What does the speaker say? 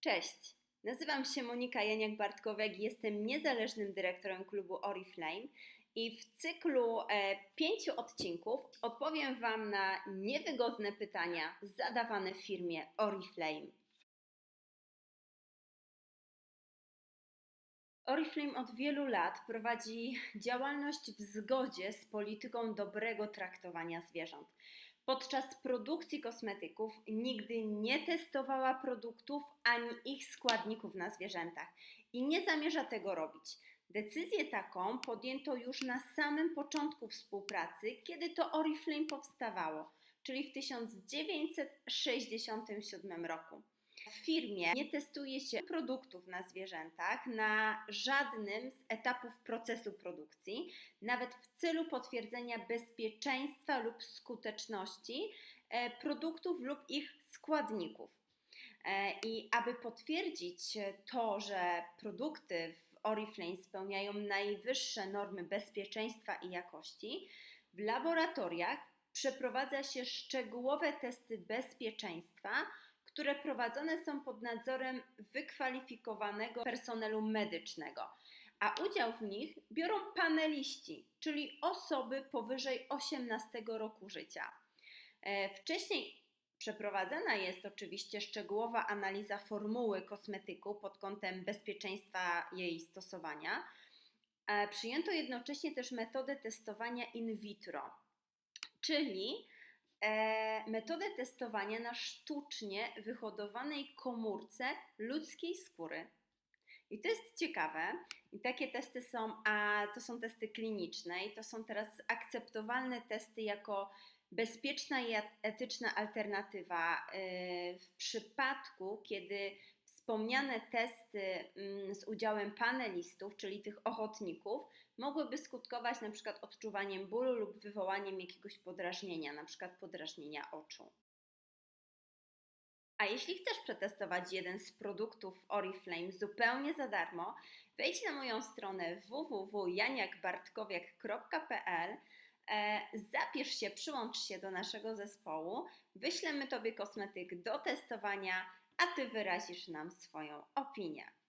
Cześć, nazywam się Monika Janiak-Bartkowiak i jestem niezależnym dyrektorem klubu Oriflame i w cyklu e, pięciu odcinków odpowiem Wam na niewygodne pytania zadawane w firmie Oriflame. Oriflame od wielu lat prowadzi działalność w zgodzie z polityką dobrego traktowania zwierząt. Podczas produkcji kosmetyków nigdy nie testowała produktów ani ich składników na zwierzętach i nie zamierza tego robić. Decyzję taką podjęto już na samym początku współpracy, kiedy to Oriflame powstawało, czyli w 1967 roku. W firmie nie testuje się produktów na zwierzętach na żadnym z etapów procesu produkcji, nawet w celu potwierdzenia bezpieczeństwa lub skuteczności e, produktów lub ich składników. E, I aby potwierdzić to, że produkty w Oriflame spełniają najwyższe normy bezpieczeństwa i jakości, w laboratoriach przeprowadza się szczegółowe testy bezpieczeństwa które prowadzone są pod nadzorem wykwalifikowanego personelu medycznego, a udział w nich biorą paneliści, czyli osoby powyżej 18 roku życia. E, wcześniej przeprowadzana jest oczywiście szczegółowa analiza formuły kosmetyku pod kątem bezpieczeństwa jej stosowania. E, przyjęto jednocześnie też metodę testowania in vitro, czyli metodę testowania na sztucznie wyhodowanej komórce ludzkiej skóry. I to jest ciekawe. I takie testy są, a to są testy kliniczne i to są teraz akceptowalne testy jako bezpieczna i etyczna alternatywa e, w przypadku, kiedy Wspomniane testy mm, z udziałem panelistów, czyli tych ochotników, mogłyby skutkować na przykład odczuwaniem bólu lub wywołaniem jakiegoś podrażnienia, na przykład podrażnienia oczu. A jeśli chcesz przetestować jeden z produktów Oriflame zupełnie za darmo, wejdź na moją stronę www.janiakbartkowiak.pl e, Zapisz się, przyłącz się do naszego zespołu, wyślemy Tobie kosmetyk do testowania a Ty wyrazisz nam swoją opinię.